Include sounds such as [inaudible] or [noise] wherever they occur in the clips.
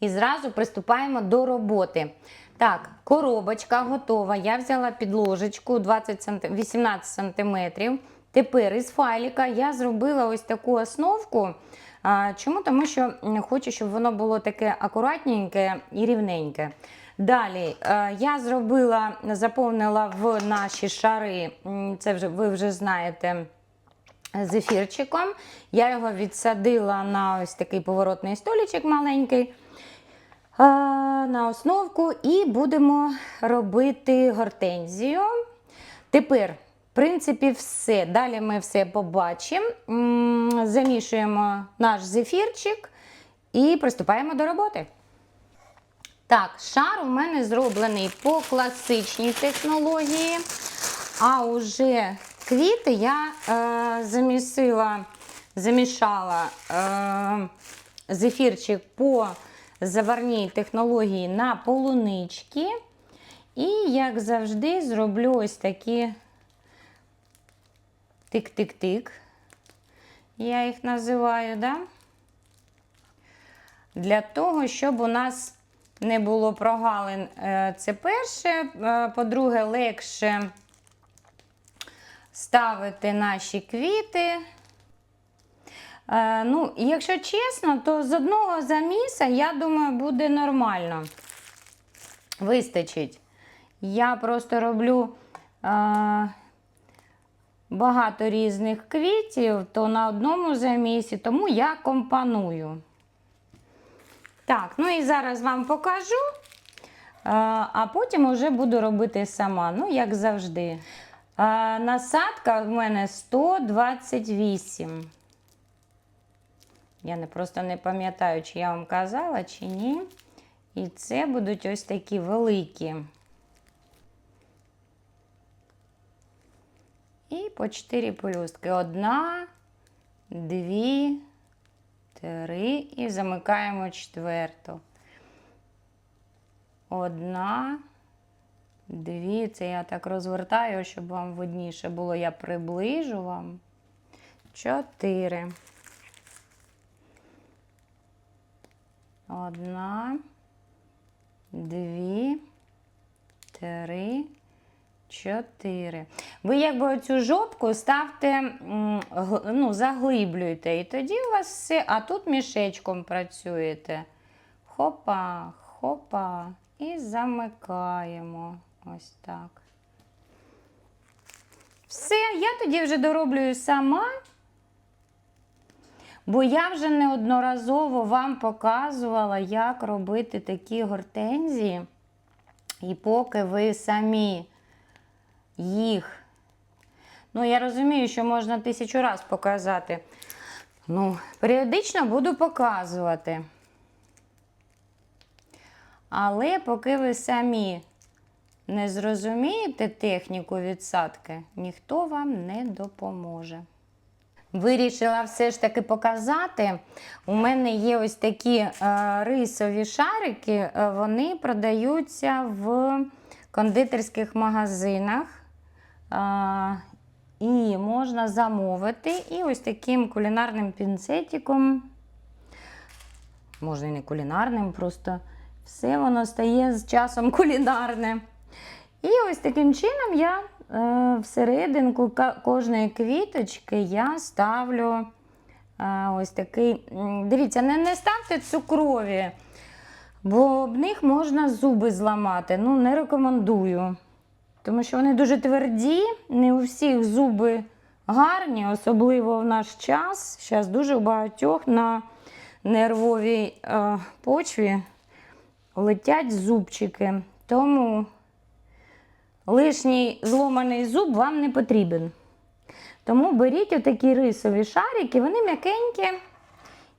і зразу приступаємо до роботи. Так, коробочка готова. Я взяла підложечку 20 см, 18 см. Тепер із файліка я зробила ось таку основку. Чому? Тому що хочу, щоб воно було таке акуратненьке і рівненьке. Далі е, я зробила, заповнила в наші шари, це вже ви вже знаєте, зефірчиком. Я його відсадила на ось такий поворотний столічок маленький на основку і будемо робити гортензію. Тепер, в принципі, все. Далі ми все побачимо. Замішуємо наш зефірчик і приступаємо до роботи. Так, шар у мене зроблений по класичній технології. А уже квіти я е, замісила, замішала е, зефірчик по заварній технології на полунички. І, як завжди, зроблю ось такі тик-тик-тик. Я їх називаю, да? Для того, щоб у нас не було прогалин, е, це перше. Е, По-друге, легше ставити наші квіти. Е, Ну, якщо чесно, то з одного заміса, я думаю, буде нормально. Вистачить. Я просто роблю е, багато різних квітів, то на одному замісі, тому я компоную. Так, ну і зараз вам покажу, е, а потім вже буду робити сама, ну, як завжди. Е, Насадка в мене 128. Я не просто не пам'ятаю, чи я вам казала, чи ні. І це будуть ось такі великі. І по 4 пелюстки. Одна, дві, три. І замикаємо четверту. Одна, дві. Це я так розвертаю, щоб вам видніше було. Я приближу вам. Чотири. Одна, дві, три, чотири. Ви якби оцю жопку ставте, ну, заглиблюйте. І тоді у вас все, а тут мішечком працюєте. Хопа, хопа. І замикаємо. Ось так. Все, я тоді вже дороблюю сама. Бо я вже неодноразово вам показувала, як робити такі гортензії. І поки ви самі їх. Ну, я розумію, що можна тисячу раз показати. Ну, періодично буду показувати. Але поки ви самі не зрозумієте техніку відсадки, ніхто вам не допоможе. Вирішила все ж таки показати. У мене є ось такі е, рисові шарики, е, вони продаються в кондитерських магазинах. Е, і можна замовити. І ось таким кулінарним пінцетиком, можна і не кулінарним, просто все воно стає з часом кулінарне. І ось таким чином я всерединку ка- кожної квіточки я ставлю е, ось такий. Дивіться, не, не ставте цукрові, бо об них можна зуби зламати. Ну, не рекомендую. Тому що вони дуже тверді, не у всіх зуби гарні, особливо в наш час. Зараз дуже у багатьох на нервовій е, почві летять зубчики. Тому лишній зломаний зуб вам не потрібен. Тому беріть отакі рисові шарики, вони м'якенькі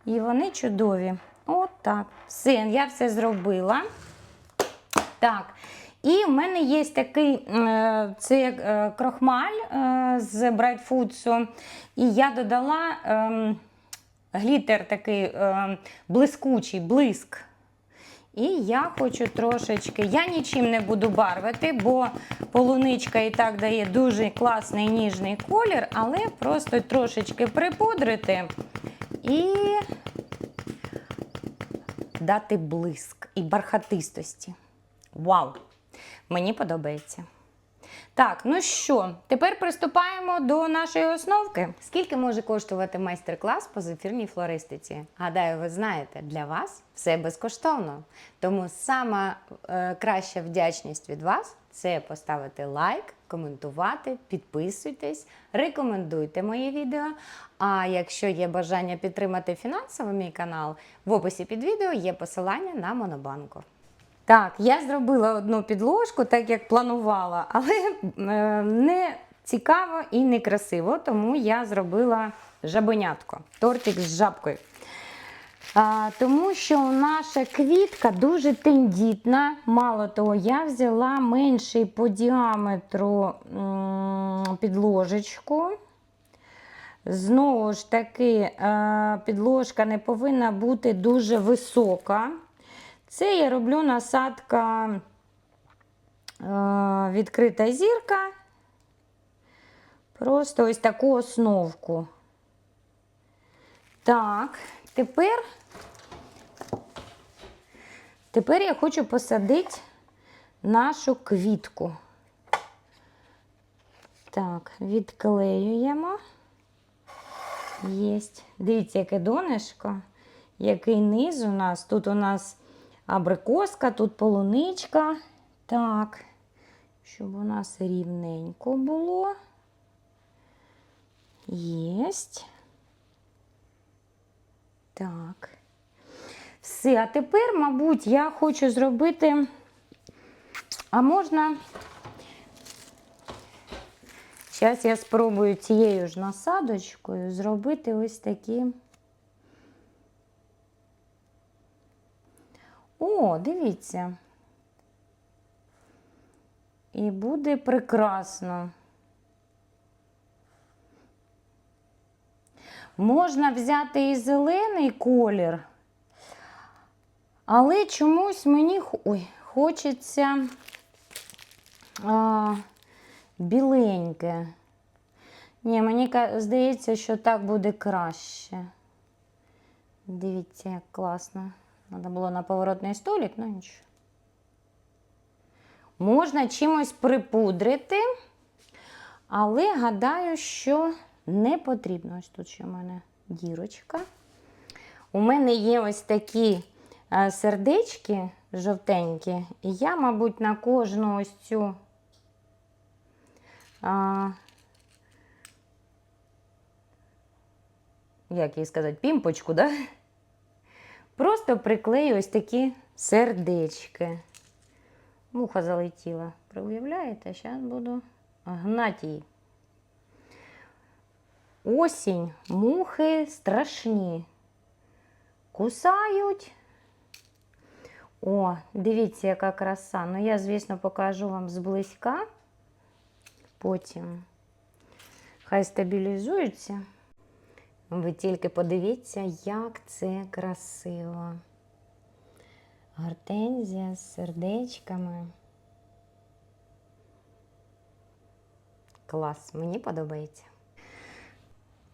і вони чудові. От так. Все, я все зробила. Так. І в мене є такий е, це е, крохмаль е, з брайтфудсу. І я додала е, глітер такий е, блискучий, блиск. І я хочу трошечки, я нічим не буду барвити, бо полуничка і так дає дуже класний ніжний колір, але просто трошечки припудрити і дати блиск і бархатистості. Вау! Мені подобається. Так, ну що, тепер приступаємо до нашої основки. Скільки може коштувати майстер-клас по зефірній флористиці? Гадаю, ви знаєте, для вас все безкоштовно. Тому сама е, краща вдячність від вас це поставити лайк, коментувати, підписуйтесь, рекомендуйте моє відео. А якщо є бажання підтримати фінансово мій канал, в описі під відео є посилання на Монобанку. Так, я зробила одну підложку, так як планувала, але е, не цікаво і не красиво, тому я зробила жабонятко, тортик з жабкою. А, тому що наша квітка дуже тендітна. Мало того, я взяла менший по діаметру підложечку. Знову ж таки, е, підложка не повинна бути дуже висока. Це я роблю насадка е, відкрита зірка. Просто ось таку основку. Так, тепер, тепер я хочу посадити нашу квітку. Так, відклеюємо. Єсть. Дивіться, яке донышко, який низ у нас. Тут у нас абрикоска, тут полуничка. Так, щоб у нас рівненько було. Єсть. Так. Все, а тепер, мабуть, я хочу зробити, а можна. Зараз я спробую цією ж насадочкою зробити ось такі. О, дивіться. І буде прекрасно. Можна взяти і зелений колір, але чомусь мені ой, хочеться а, біленьке. Ні, мені здається, що так буде краще. Дивіться, як класно. Треба було на поворотний столик, ну нічого. Можна чимось припудрити, але гадаю, що не потрібно. Ось тут ще в мене дірочка. У мене є ось такі е, сердечки жовтенькі, і я, мабуть, на кожну ось цю а, як їй сказати, пімпочку, да? Просто приклею ось такі сердечки. Муха залетіла. Уявляєте? Зараз буду гнати її. Осінь, мухи страшні. Кусають. О, дивіться, яка краса. Ну, я, звісно, покажу вам зблизька. Потім хай стабілізуються. Ви тільки подивіться, як це красиво. Гортензія з сердечками. Клас, мені подобається.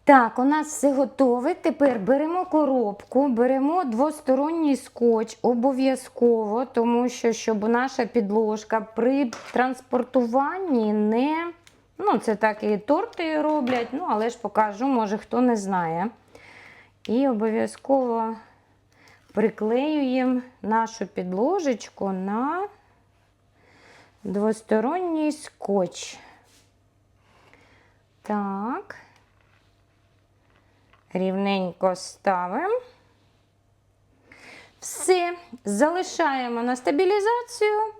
Так, у нас все готове. Тепер беремо коробку, беремо двосторонній скотч обов'язково, тому що щоб наша підложка при транспортуванні не. Ну, це так і торти роблять, ну, але ж покажу, може хто не знає. І обов'язково приклеюємо нашу підложечку на двосторонній скотч. Так. Рівненько ставимо. Все, залишаємо на стабілізацію.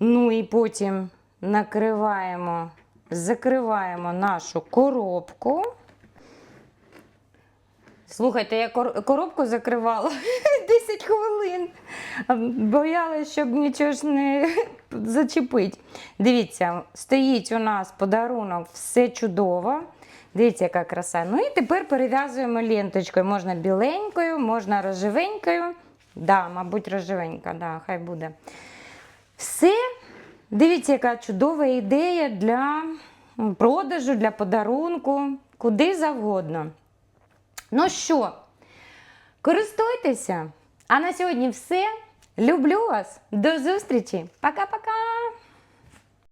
Ну і потім накриваємо, закриваємо нашу коробку. Слухайте, я коробку закривала [laughs] 10 хвилин. Боялась, щоб нічого ж не [laughs] зачепить. Дивіться, стоїть у нас подарунок, все чудово. Дивіться, яка краса. Ну і тепер перев'язуємо ленточкою. Можна біленькою, можна рожевенькою. Да, мабуть, рожевенька, да, хай буде. Все. Дивіться, яка чудова ідея для продажу, для подарунку, куди завгодно. Ну що, користуйтеся. А на сьогодні все. Люблю вас. До зустрічі. Пока-пока.